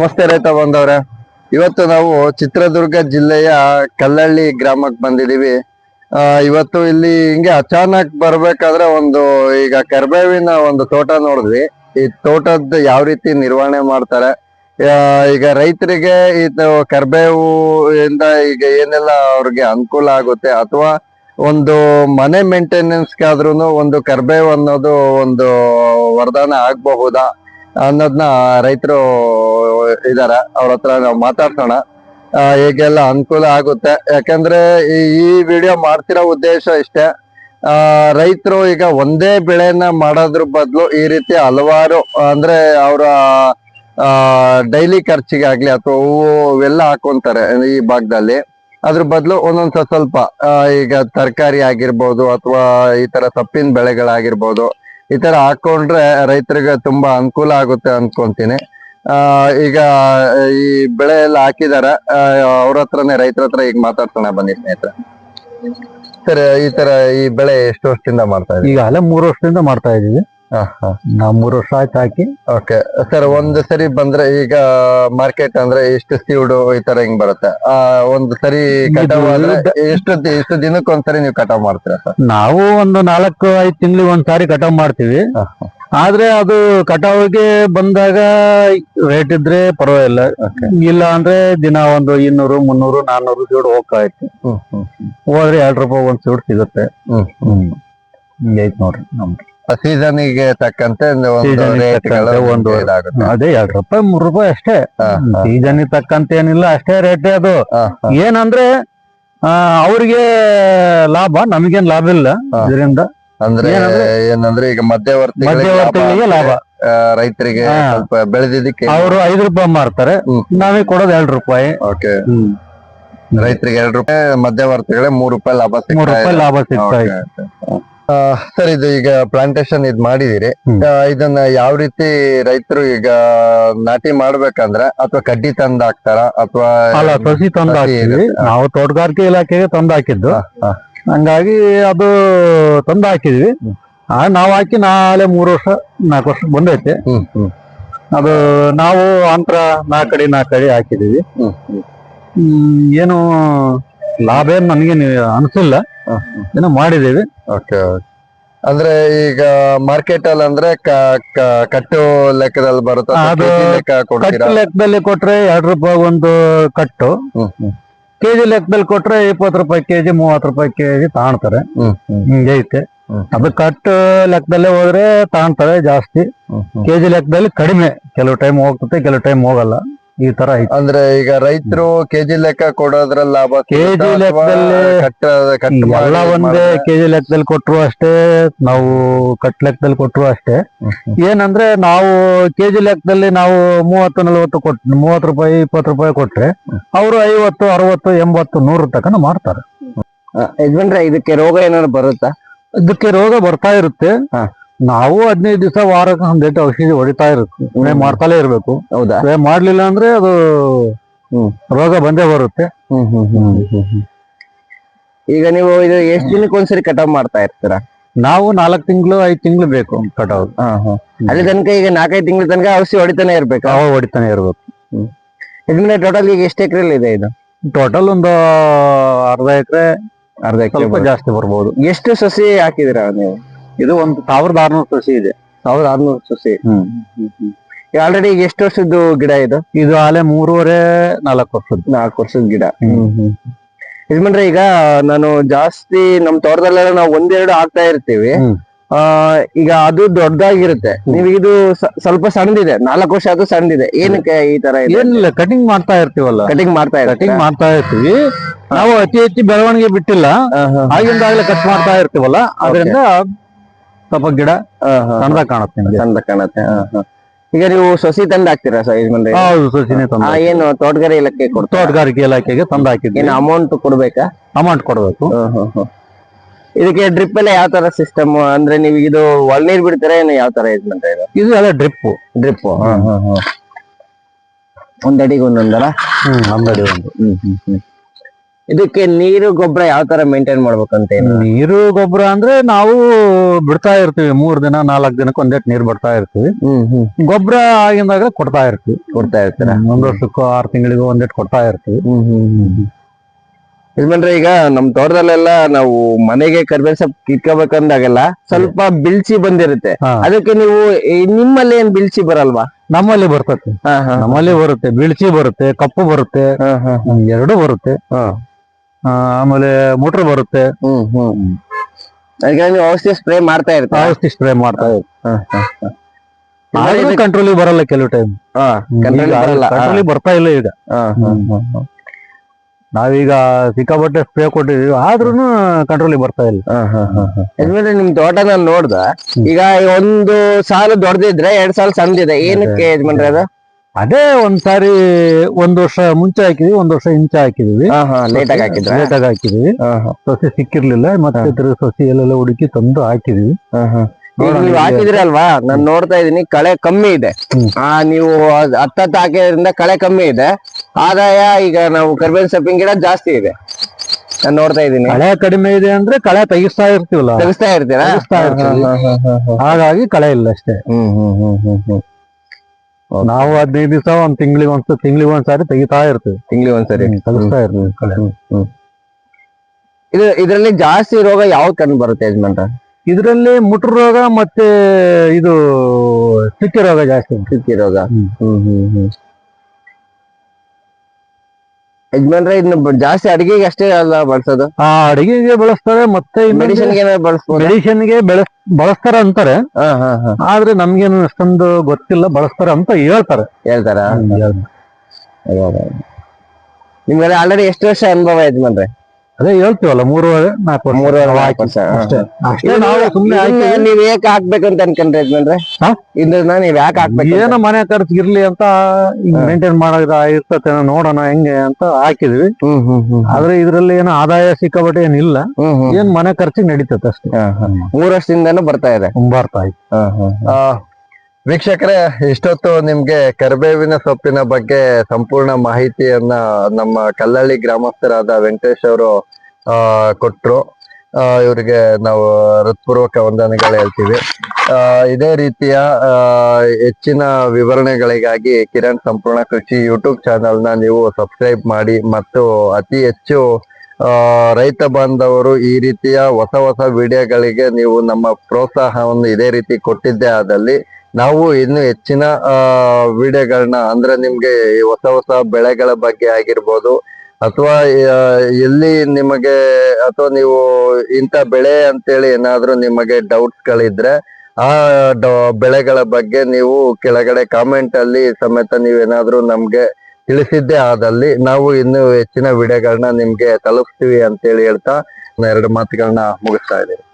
ನಮಸ್ತೆ ರೈತ ಬಂದವ್ರೆ ಇವತ್ತು ನಾವು ಚಿತ್ರದುರ್ಗ ಜಿಲ್ಲೆಯ ಕಲ್ಲಳ್ಳಿ ಗ್ರಾಮಕ್ಕೆ ಬಂದಿದೀವಿ ಆ, ಇವತ್ತು ಇಲ್ಲಿ ಹಿಂಗೆ ಅಚಾನಕ್ ಬರ್ಬೇಕಾದ್ರೆ ಒಂದು ಈಗ ಕರ್ಬೇವಿನ ಒಂದು ತೋಟ ನೋಡಿದ್ವಿ. ಈ ತೋಟದ ಯಾವ ರೀತಿ ನಿರ್ವಹಣೆ ಮಾಡ್ತಾರೆ? ಈಗ ರೈತರಿಗೆ ಇದು ಕರ್ಬೇವು ಇಂದ ಈಗ ಏನೆಲ್ಲ ಅವ್ರಿಗೆ ಅನುಕೂಲ ಆಗುತ್ತೆ ಅಥವಾ ಒಂದು ಮನೆ ಮೇಂಟೆನೆನ್ಸ್ಗಾದ್ರೂ ಒಂದು ಕರ್ಬೇವು ಅನ್ನೋದು ಒಂದು ವರದಾನ ಆಗಬಹುದಾ? ಅನ್ನೋದನ್ನ ರೈತರು ಇದಾರೆ, ಅವ್ರ ಹತ್ರ ನಾವು ಮಾತಾಡ್ಸೋಣ. ಹೇಗೆಲ್ಲ ಅನುಕೂಲ ಆಗುತ್ತೆ. ಯಾಕಂದ್ರೆ ಈ ವಿಡಿಯೋ ಮಾಡ್ತಿರೋ ಉದ್ದೇಶ ಇಷ್ಟೇ. ಆ, ರೈತರು ಈಗ ಒಂದೇ ಬೆಳೆನ ಮಾಡೋದ್ರ ಬದಲು ಈ ರೀತಿ ಹಲವಾರು, ಅಂದ್ರೆ ಅವರ ಡೈಲಿ ಖರ್ಚಿಗಾಗ್ಲಿ ಅಥವಾ ಹೂವು ಇವೆಲ್ಲ ಹಾಕೊಂತಾರೆ ಈ ಭಾಗದಲ್ಲಿ. ಅದ್ರ ಬದಲು ಒಂದೊಂದ್ ಸ್ವಲ್ಪ ಈಗ ತರಕಾರಿ ಆಗಿರ್ಬೋದು ಅಥವಾ ಈ ತರ ಸೊಪ್ಪಿನ ಬೆಳೆಗಳಾಗಿರ್ಬೋದು. ಈ ತರ ಹಾಕೊಂಡ್ರೆ ರೈತರಿಗೆ ತುಂಬಾ ಅನುಕೂಲ ಆಗುತ್ತೆ ಅನ್ಕೊಂತೀನಿ. ಆ, ಈಗ ಈ ಬೆಳೆ ಎಲ್ಲ ಹಾಕಿದಾರೆ ಅವ್ರ ಹತ್ರನೇ, ರೈತರ ಹತ್ರ ಈಗ ಮಾತಾಡ್ತಾನ ಬನ್ನಿ ಸ್ನೇಹಿತರೆ. ಸರ್, ಈ ತರ ಈ ಬೆಳೆ ಎಷ್ಟು ವರ್ಷದಿಂದ ಮಾಡ್ತಾ ಇದ್ದೀವಿ ಈಗ ಅಲ್ಲೇ, ಮೂರು ವರ್ಷದಿಂದ ಮಾಡ್ತಾ ಇದೀವಿ ನಾವು ಮೂರು ವರ್ಷ ಆಯ್ತು ಹಾಕಿ. ಓಕೆ ಸರ್ ಒಂದ್ ಸರಿ ಬಂದ್ರೆ ಈಗ ಮಾರ್ಕೆಟ್ ಅಂದ್ರೆ ಎಷ್ಟು ಸೀಡು ಈ ತರ ಹಿಂಗ್ ಬರುತ್ತೆ? ಆ ಒಂದ್ ಸರಿ ಕಟಾವ್ ಆದ್ರೆ ಎಷ್ಟು ಎಷ್ಟು ದಿನಕ್ಕೆ ಒಂದ್ಸರಿ ನೀವು ಕಟಾವ್ ಮಾಡ್ತೀರಾ ಸರ್ ನಾವು ಒಂದು ನಾಲ್ಕು ಐದು ತಿಂಗಳಿಗೆ ಒಂದ್ಸಾರಿ ಕಟಾವ್ ಮಾಡ್ತೀವಿ. ಆದ್ರೆ ಅದು ಕಟಾವಿಗೆ ಬಂದಾಗ ರೇಟ್ ಇದ್ರೆ ಪರವಾಗಿಲ್ಲ. ಇಲ್ಲ ಅಂದ್ರೆ ದಿನ ಒಂದು ಇನ್ನೂರು ಮುನ್ನೂರು ನಾನೂರು ಸೀಡ್ ಹೋಗ್ತಾ ಇತ್ತು. ಹೋದ್ರೆ ಎರಡು ರೂಪಾಯಿ ಒಂದ್ ಸೀಡ್ ಸಿಗುತ್ತೆ. ಹ್ಮ್ ಹ್ಮ್. ಹಿಂಗೈತ್ ನೋಡ್ರಿ ನಮ್ದು ಸೀಸನ್ಗೆ ತಕ್ಕಂತೆ ಒಂದು Season ಗೆ ತಕ್ಕಂತೆ ಒಂದು- ಇದಾಗುತ್ತೆ. ಅದೇ ಎರಡ್ ರೂಪಾಯಿ ಮೂರ್ ರೂಪಾಯಿ ಅಷ್ಟೇ. ಸೀಸನ್ ತಕ್ಕಂತ ಏನಿಲ್ಲ ಅಷ್ಟೇ ರೇಟ್ ಅದು. ಹಾ, ಹಾ. ಏನಂದ್ರೆ ಆ, ಅವ್ರಿಗೆ ಲಾಭ ನಮಗೇನ್ ಲಾಭ ಇಲ್ಲ. ಹಾ. ಇದರಿಂದ ಅಂದ್ರೆ ಏನಂದ್ರೆ- ಏನಂದ್ರೆ ಈಗ ಮಧ್ಯವರ್ತಿಗಳಿಗೆ ಮಧ್ಯವರ್ತಿಗಳಿಗೆ ಲಾಭ ಆ, ರೈತರಿಗೆ ಹಾ. ಸ್ವಲ್ಪ ಬೆಳೆದಿದ್ದಕ್ಕೆ ಅವರು ಐದು ರೂಪಾಯಿ ಮಾರ್ತಾರೆ. ಹ್ಮ್. ನಾವೇ ಕೊಡೋದು ಎರಡು ರೂಪಾಯಿ. ಓಕೆ ರೈತರಿಗೆ ಎರಡು ರೂಪಾಯಿ ಮಧ್ಯವರ್ತಿಗಳೇ ಮೂರು ರೂಪಾಯಿ ಲಾಭ ಮೂರು ಸಿಗ್ತಾ ರೂಪಾಯಿ ಇದೆ. ಲಾಭ ಸಿಗ್ತಾ Okay, ಸರ್ ಇದು ಈಗ ಪ್ಲಾಂಟೇಶನ್ ಇದ್ ಮಾಡಿದಿರಿ. ಇದನ್ನ ಯಾವ ರೀತಿ ರೈತರು ಈಗ ನಾಟಿ ಮಾಡ್ಬೇಕಂದ್ರೆ ಅಥವಾ ಕಡ್ಡಿ ತಂದ್ ಹಾಕ್ತಾರ ಅಥವಾ ಅಲ್ಲ ಸಸಿ ತಂದು ಹಾಕಿದ್ವಿ ನಾವು ತೋಟಗಾರಿಕೆ ಇಲಾಖೆಗೆ ತಂದ್ ಹಾಕಿದ್ದು. ಹಂಗಾಗಿ ಅದು ತಂದ್ ಹಾಕಿದ್ವಿ. ನಾವು ಹಾಕಿ ನಾಳೆ ಮೂರು ವರ್ಷ ನಾಲ್ಕು ವರ್ಷ ಬಂದೈತೆ. ಅದು ನಾವು ಅಂತರ ನಾಲ್ಕಡಿ ನಾಲ್ಕಡಿ ಹಾಕಿದೀವಿ ಏನು ಲಾಭ ಏನ್ ನನಗೆ ಅನ್ಸಿಲ್ಲ. ಏನೋ ಮಾಡಿದೀವಿ ಓಕೆ ಅಂದ್ರೆ ಈಗ ಮಾರ್ಕೆಟ್ ಅಲ್ಲಿ ಅಂದ್ರೆ ಕಟ್ಟು ಲೆಕ್ಕದಲ್ಲಿ ಬರುತ್ತೆ ಅದು ಕಟ್ಟು ಲೆಕ್ಕದಲ್ಲಿ ಕೊಟ್ರೆ ಎರಡು ರೂಪಾಯಿ ಒಂದು ಕಟ್ಟು. ಕೆಜಿ ಲೆಕ್ಕದಲ್ಲಿ ಕೊಟ್ರೆ ಇಪ್ಪತ್ತು ರೂಪಾಯಿ ಕೆಜಿ ಮೂವತ್ತು ರೂಪಾಯಿ ಕೆಜಿ ತಾಣ್ತಾರೆ. ಹಿಂಗೆ ಐತೆ. ಹಿಂಗೈತೆ ಅದು ಕಟ್ಟು ಲೆಕ್ಕದಲ್ಲೇ ಹೋದ್ರೆ ತಾಣ್ತಾರೆ ಜಾಸ್ತಿ. ಕೆಜಿ ಲೆಕ್ಕದಲ್ಲಿ ಕಡಿಮೆ. ಕೆಲವು ಟೈಮ್ ಹೋಗ್ತದೆ ಕೆಲವು ಟೈಮ್ ಹೋಗಲ್ಲ. ಈ ತರ ಐತೆ. ಅಂದ್ರೆ ಈಗ ರೈತರು ಕೆಜಿ ಲೆಕ್ಕ ಕೊಡೋದ್ರಲ್ಲಿ ಲಾಭ ಕೆಜಿ ಲೆಕ್ಕದಲ್ಲಿ ಎಲ್ಲ ಒಂದೇ ಕೆಜಿ ಲೆಕ್ಕದಲ್ಲಿ ಕೊಟ್ರು ಅಷ್ಟೇ ನಾವು ಕಟ್ ಲೆಕ್ಕದಲ್ಲಿ ಕೊಟ್ರು ಅಷ್ಟೇ. ಏನಂದ್ರೆ ನಾವು ಕೆಜಿ ಲೆಕ್ಕದಲ್ಲಿ ನಾವು ಮೂವತ್ತು ನಲವತ್ತು ಕೊಟ್ ಮೂವತ್ತು ರೂಪಾಯಿ ಇಪ್ಪತ್ತು ರೂಪಾಯಿ ಕೊಟ್ರೆ ಅವರು ಐವತ್ತು ಅರವತ್ತು ಎಂಬತ್ತು ನೂರು ತಕನ ಮಾಡ್ತಾರೆ ಯಜಮಾನ್ರೆ ಇದಕ್ಕೆ ರೋಗ ಏನಾದ್ರು ಬರುತ್ತಾ? ಇದಕ್ಕೆ ರೋಗ ಬರ್ತಾ ಇರುತ್ತೆ. ನಾವು ಹದಿನೈದು ದಿವಸ ವಾರಕ್ಕೆ ಒಂದೆಟ್ಟು ಔಷಧಿ ಹೊಡಿತಾ ಇರುತ್ತೆ. ಸ್ಪ್ರೇ ಮಾಡ್ತಾನೆ ಇರ್ಬೇಕು. ಹೌದಾ? ಸ್ಪ್ರೇ ಮಾಡ್ಲಿಲ್ಲ ಅಂದ್ರೆ ಅದು ಹ್ಮ್. ರೋಗ ಬಂದೇ ಬರುತ್ತೆ. ಹ್ಮ್ ಹ್ಮ್ ಹ್ಮ್ ಹ್ಮ್ ಹ್ಮ್. ಈಗ ನೀವು ಇದು ಎಷ್ಟ್ ದಿನಕ್ಕೆ ಒಂದ್ಸರಿ ಕಟಾವ್ ಮಾಡ್ತಾ ಇರ್ತೀರಾ? ನಾವು ನಾಲ್ಕು ತಿಂಗಳು ಐದು ತಿಂಗಳು ಬೇಕು ಕಟಾವ್ ಅಲ್ಲಿ ತನಕ ಈಗ ನಾಲ್ಕೈದು ತಿಂಗಳ ತನಕ ಔಷಧಿ ಹೊಡಿತಾನೆ ಇರ್ಬೇಕು. ಅವಾಗ ಹೊಡಿತಾನೆ ಇರ್ಬೇಕು. ಇದ್ಮೇಲೆ ಟೋಟಲ್ ಈಗ ಎಷ್ಟು ಎಕರೆ ಇದೆ ಇದು? ಟೋಟಲ್ ಒಂದು ಅರ್ಧ ಎಕರೆ ಅರ್ಧ ಸ್ವಲ್ಪ ಜಾಸ್ತಿ ಬರ್ಬೋದು. ಎಷ್ಟು ಸಸಿ ಹಾಕಿದಿರ ನೀವು? ಇದು ಒಂದು ಸಾವಿರದ ಆರ್ನೂರು ಸಸಿ ಇದೆ. ಸಾವಿರದ ಆರ್ನೂರು ಸಸಿ. ಆಲ್ರೆಡಿ ಎಷ್ಟು ವರ್ಷದ್ದು ಗಿಡ ಇದು? ಇದು ಆಲೆ ಮೂರುವರೆ ನಾಲ್ಕು ವರ್ಷದ ನಾಲ್ಕು ವರ್ಷದ ಗಿಡ. ಯಜಮಾನ್ರೆ ಈಗ ನಾನು ಜಾಸ್ತಿ ನಮ್ ತೋಟದಲ್ಲೆಲ್ಲ ನಾವು ಒಂದೆರಡು ಹಾಕ್ತಾ ಇರ್ತೀವಿ. ಆ ಈಗ ಅದು ದೊಡ್ಡದಾಗಿರುತ್ತೆ. ನೀವು ಇದು ಸ್ವಲ್ಪ ಸಣ್ಣದಿದೆ. ನಾಲ್ಕು ವರ್ಷ ಅದು ಸಣ್ಣದಿದೆ. ಏನಕ್ಕೆ ಈ ತರ ಏನಿಲ್ಲ ಕಟಿಂಗ್ ಮಾಡ್ತಾ ಇರ್ತೀವಲ್ಲ. ಕಟಿಂಗ್ ಮಾಡ್ತಾ ಕಟಿಂಗ್ ಮಾಡ್ತಾ ಇರ್ತೀವಿ. ನಾವು ಅತಿ ಹೆಚ್ಚು ಬೆಳವಣಿಗೆ ಬಿಟ್ಟಿಲ್ಲ. ಆಗಿಂದಾಗಲೇ ಕಟ್ ಮಾಡ್ತಾ ಇರ್ತೀವಲ್ಲ. ಅದರಿಂದ ಸ್ವಲ್ಪ ಗಿಡ ಸಣ್ಣದಾಗ ಕಾಣುತ್ತೆ ನಿಮ್ಗೆ. ಚಂದ ಕಾಣತ್ತೆ ಹ, ಹ. ಈಗ ನೀವು ಸಸಿ ತಂದ ಹಾಕ್ತೀರಾ ಸರ್ ಹೌದು ಸಸಿನೇ ತಂದ ಏನು ತೋಟಗಾರಿ ಇಲಾಖೆ ಕೊಡ್ತಾರೆ? ತೋಟಗಾರಿಕೆ ಇಲಾಖೆಗೆ ತಂದ ಹಾಕಿದ್ವಿ ಏನು ಅಮೌಂಟ್ ಕೊಡ್ಬೇಕಾ? ಅಮೌಂಟ್ ಕೊಡ್ಬೇಕು. ಇದಕ್ಕೆ ಡ್ರಿಪ್ ಎಲ್ಲ ಯಾವ ತರ ಸಿಸ್ಟಮ್ ಅಂದ್ರೆ ನೀವು ಇದು ಒಳ್ನೀರ್ ಬಿಡ್ತೀರಾ ಏನು ಯಾವ ತರ ಇದು ಇದು ಎಲ್ಲ ಡ್ರಿಪ್ ಡ್ರಿಪ್ ಒಂದ್ ಅಡಿಗೆ ಹ್ಮ್ ಅಂಗಡಿ ಒಂದು. ಹ್ಮ್ ಹ್ಮ್ ಹ್ಮ್. ಇದಕ್ಕೆ ನೀರು ಗೊಬ್ಬರ ಯಾವ ತರ ಮೇಂಟೈನ್ ಮಾಡ್ಬೇಕಂತ ಏನು ನೀರು ಗೊಬ್ಬರ ಅಂದ್ರೆ ನಾವು ಬಿಡ್ತಾ ಇರ್ತೀವಿ ಮೂರ್ ದಿನ ನಾಲ್ಕ್ ದಿನಕ್ಕೆ ಒಂದೇಟ್ ನೀರ್ ಬಿಡ್ತಾ ಇರ್ತೀವಿ. ಗೊಬ್ಬರ ಆಗಿಂದಾಗ ಕೊಡ್ತಾ ಇರ್ತೀವಿ. ಕೊಡ್ತಾ ಇರ್ತೀರ? ಒಂದ್ ವರ್ಷಕ್ಕೂ ಆರ್ ತಿಂಗಳಿಗೂ ಒಂದೇಟ್ ಕೊಡ್ತಾ ಇರ್ತೀವಿ. ಯಜಮಾನ್ರೆ ಈಗ ನಮ್ ತೋಟದಲ್ಲೆಲ್ಲ ನಾವು ಮನೆಗೆ ಕರ್ಬೇವ್ ಸೊಪ್ಪು ಇಟ್ಕೋಬೇಕಂದಾಗೆಲ್ಲ ಸ್ವಲ್ಪ ಬಿಳ್ಸಿ ಬಂದಿರುತ್ತೆ. ಅದಕ್ಕೆ ನೀವು ನಿಮ್ಮಲ್ಲಿ ಏನ್ ಬಿಳ್ಸಿ ಬರಲ್ವಾ? ನಮ್ಮಲ್ಲಿ ಬರ್ತದೆ ನಮ್ಮಲ್ಲಿ ಬರುತ್ತೆ. ಬಿಳ್ಸಿ ಬರುತ್ತೆ ಕಪ್ಪು ಬರುತ್ತೆ. ಎರಡು ಬರುತ್ತೆ. ಆ, ಆಮೇಲೆ ಮೋಟ್ರ್ ಬರುತ್ತೆ. ಹ್ಮ್ ಹ್ಮ್. ಅದಕ್ಕೆ ನೀವು ಔಷಧಿ ಸ್ಪ್ರೇ ಮಾಡ್ತಾ ಇರ್ತೀರಾ? ಔಷಧಿ ಸ್ಪ್ರೇ ಮಾಡ್ತಾ. ಇರ್ತೀವಿ. ಕಂಟ್ರೋಲ್ ಬರಲ್ಲ ಕೆಲವು ಟೈಮ್ ಬರಲ್ಲ. ಹಾ, ಕಂಟ್ರೋಲ್ ಬರ್ತಾ ಇಲ್ಲ ಈಗ. ನಾವೀಗ ಸಿಕ್ಕಾಪಟ್ಟೆ ಸ್ಪ್ರೇ ಕೊಟ್ಟಿದೀವಿ. ಆದ್ರೂ ಕಂಟ್ರೋಲ್ ಬರ್ತಾ ಇಲ್ಲ. ಯಜಮಾನ್ರೆ ನಿಮ್ ತೋಟ ನಾನು ನೋಡ್ದ ಈಗ ಒಂದು ಸಾಲ ದೊಡ್ಡದಿದ್ರೆ ಎರಡ್ ಸಾಲ ಸಣ್ಣದಿದೆ. ಏನಕ್ಕೆ ಯಜಮಾನ್ರೆ ಅದು. ಅದೇ ಒಂದ್ಸಾರಿ ಒಂದ್ ವರ್ಷ ಮುಂಚೆ ಹಾಕಿದ್ವಿ ಒಂದ್ ವರ್ಷ ಹಿಂಚೆ ಹಾಕಿದೀವಿ. ಹಾ ಹಾ ಲೇಟ್ ಆಗಿ ಹಾಕಿದ್ರ? ಲೇಟ್ ಹಾಕಿದೀವಿ. ಹಾ, ಹಾ, ಸಸಿ ಸಿಕ್ಕಿರ್ಲಿಲ್ಲ ಮತ್ತೆ ತಿರ್ಗಿ ಸಸಿ ಎಲ್ಲೆಲ್ಲ ಹುಡುಕಿ ತಂದು ಹಾಕಿದ್ವಿ. ನೀವು. ಹಾಕಿದ್ರಲ್ವಾ ನಾನ್ ನೋಡ್ತಾ ಇದೀನಿ ಕಳೆ ಕಮ್ಮಿ ಇದೆ. ಆ ನೀವು ಹತ್ತತ್ತ ಹಾಕಿದ್ರಿಂದ ಕಳೆ ಕಮ್ಮಿ ಇದೆ. ಆದಾಯ ಈಗ ನಾವು ಕರ್ಬೇವಿನ ಸೊಪ್ಪಿನ ಗಿಡ ಜಾಸ್ತಿ ಇದೆ. ನಾನ್ ನೋಡ್ತಾ ಇದೀನಿ ಕಳೆ ಕಡಿಮೆ ಇದೆ ಅಂದ್ರೆ ಕಳೆ ತೆಗಿಸ್ತಾ ಇರ್ತೀವಲ್ಲ? ತೆಗಿಸ್ತಾ ಇರ್ತೀರಾ. ಹಾಗಾಗಿ ಕಳೆ ಇಲ್ಲ ಅಷ್ಟೇ. ಹ್ಮ್ ಹ್ಮ್ ಹ್ಮ್ ಹ್ಮ್ ಹ್ಮ್. ನಾವು ಹದಿನೈದು ದಿವಸ ಒಂದ್ ತಿಂಗಳಿಗೆ ಒಂದ್ ತಿಂಗಳಿಗೆ ಒಂದ್ಸಾರಿ ತೆಗಿತಾ ಇರ್ತೀವಿ. ತಿಂಗ್ಳಿಗೆ ಒಂದ್ಸರಿ. ತೆಗಿಸ್ತಾ ಇರ್ತೀವಿ. ಇದು ಇದ್ರಲ್ಲಿ ಜಾಸ್ತಿ ರೋಗ ಯಾವ ಕಂಡು ಬರುತ್ತೆ ಯಜಮಾನ್ರ? ಇದ್ರಲ್ಲಿ ಮುಟ್ರ ರೋಗ ಮತ್ತೆ ಇದು ಚುಕ್ಕಿ ರೋಗ ಜಾಸ್ತಿ. ಚುಕ್ಕಿ ರೋಗ. ಹ್ಮ್. ಹ್ಮ್ ಹ್ಮ್ ಹ್ಮ್. ಯಜಮಾನ್ರೆ ಇದನ್ನ ಜಾಸ್ತಿ ಅಡಿಗೆಗೆ ಅಷ್ಟೇ ಅಲ್ಲ ಬಳಸೋದು? ಆ ಅಡಿಗೆಗೆ ಬಳಸ್ತಾರೆ ಮತ್ತೆ ಮೆಡಿಸಿನ್ಗೆ ಬಳಸ್ಬೋದು? ಮೆಡಿಸಿನ್ಗೆ ಬೆಳೆಸ್ ಬಳಸ್ತಾರೆ ಅಂತಾರೆ. ಹಾ ಹಾ ಹಾ. ಆದ್ರೆ ನಮ್ಗೇನು ಅಷ್ಟೊಂದು ಗೊತ್ತಿಲ್ಲ ಬಳಸ್ತಾರ ಅಂತ ಹೇಳ್ತಾರೆ. ಹೇಳ್ತಾರ? ನಿಮ್ಗೆ ಆಲ್ರೆಡಿ ಎಷ್ಟು ವರ್ಷ ಅನುಭವ ಯಜಮಾನ್ರೆ? ಅದೇ ಹೇಳ್ತೀವಲ್ಲ ಮೂರುವರೆ ನಾಲ್ಕು ವರ್ಷ ಮೂರುವರೆ ನಾವು ನಾಲ್ಕು ವರ್ಷ, ಅಷ್ಟೇ. ನಾವು ಇದನ್ನ ಹಾಕಿ. ನೀವ್ ಯಾಕೆ ಹಾಕ್ಬೇಕಂತ ಅನ್ಕೊಂಡ್ರೆ ಅಂದ್ರೆ ಹಾ? ಇದನ್ನ ನೀವ್ ಯಾಕೆ ಹಾಕ್ಬೇಕು ಏನೋ ಮನೆ ಖರ್ಚು ಇರ್ಲಿ ಅಂತ ಮೇಂಟೈನ್ ಮಾಡೋದ ಇರ್ತತೆ ನೋಡೋಣ ಹೆಂಗೆ ಅಂತ ಹಾಕಿದ್ವಿ. ಹ್ಮ್ ಹ್ಮ್ ಹ್ಮ್ ಆದ್ರೆ ಇದ್ರಲ್ಲಿ ಏನೋ ಆದಾಯ ಸಿಕ್ಕಾಪಟ್ಟೆ ಏನಿಲ್ಲ ಹ್ಮ್ ಹ್ಮ್ ಏನ್ ಮನೆ ಖರ್ಚಿಗೆ ನಡೀತದೆ ಅಷ್ಟೇ. ಹಾ, ಹಾ. ಮೂರ್ ವರ್ಷದಿಂದನೂ ಬರ್ತಾ ಇದೆ. ಬರ್ತಾ ಇತ್ತು ಹಾ, ಹಾ, ಹಾ. ಆ, ವೀಕ್ಷಕರೇ ಇಷ್ಟೊತ್ತು ನಿಮ್ಗೆ ಕರಿಬೇವಿನ ಸೊಪ್ಪಿನ ಬಗ್ಗೆ ಸಂಪೂರ್ಣ ಮಾಹಿತಿಯನ್ನ ನಮ್ಮ ಕಲ್ಲಳ್ಳಿ ಗ್ರಾಮಸ್ಥರಾದ ವೆಂಕಟೇಶ್ ಅವರು ಆ ಕೊಟ್ರು. ಆ, ಇವರಿಗೆ ನಾವು ಹೃತ್ಪೂರ್ವಕ ವಂದನೆಗಳು ಹೇಳ್ತೀವಿ. ಆ, ಇದೇ ರೀತಿಯ ಹೆಚ್ಚಿನ ವಿವರಣೆಗಳಿಗಾಗಿ ಕಿರಣ್ ಸಂಪೂರ್ಣ ಕೃಷಿ ಯೂಟ್ಯೂಬ್ ಚಾನೆಲ್ನ ನೀವು ಸಬ್ಸ್ಕ್ರೈಬ್ ಮಾಡಿ ಮತ್ತು ಅತಿ ಹೆಚ್ಚು ರೈತ ಬಾಂಧವರು ಈ ರೀತಿಯ ಹೊಸ ಹೊಸ ವಿಡಿಯೋಗಳಿಗೆ ನೀವು ನಮ್ಮ ಪ್ರೋತ್ಸಾಹವನ್ನು ಇದೇ ರೀತಿ ಕೊಟ್ಟಿದ್ದೇ ಆದಲ್ಲಿ ನಾವು ಇನ್ನು ಹೆಚ್ಚಿನ ವಿಡಿಯೋಗಳನ್ನ ಅಂದ್ರೆ ನಿಮ್ಗೆ ಹೊಸ ಹೊಸ ಬೆಳೆಗಳ ಬಗ್ಗೆ ಆಗಿರ್ಬೋದು ಅಥವಾ ಎಲ್ಲಿ ನಿಮಗೆ, ಅಥವಾ ನೀವು ಇಂಥ ಬೆಳೆ ಅಂತೇಳಿ ಏನಾದರೂ ನಿಮಗೆ ಡೌಟ್ಸ್ ಗಳಿದ್ರೆ ಆ ಬೆಳೆಗಳ ಬಗ್ಗೆ ನೀವು ಕೆಳಗಡೆ ಕಾಮೆಂಟ್ ಅಲ್ಲಿ ಸಮೇತ ನೀವೇನಾದ್ರೂ ನಮ್ಗೆ ತಿಳಿಸಿದ್ದೇ ಆದಲ್ಲಿ ನಾವು ಇನ್ನೂ ಹೆಚ್ಚಿನ ವಿಡಿಯೋಗಳನ್ನ ನಿಮ್ಗೆ ತಲುಪಿಸ್ತೀವಿ ಅಂತೇಳಿ ಹೇಳ್ತಾ ಎರಡು ಮಾತುಗಳನ್ನ ಮುಗಿಸ್ತಾ ಇದ್ದೀವಿ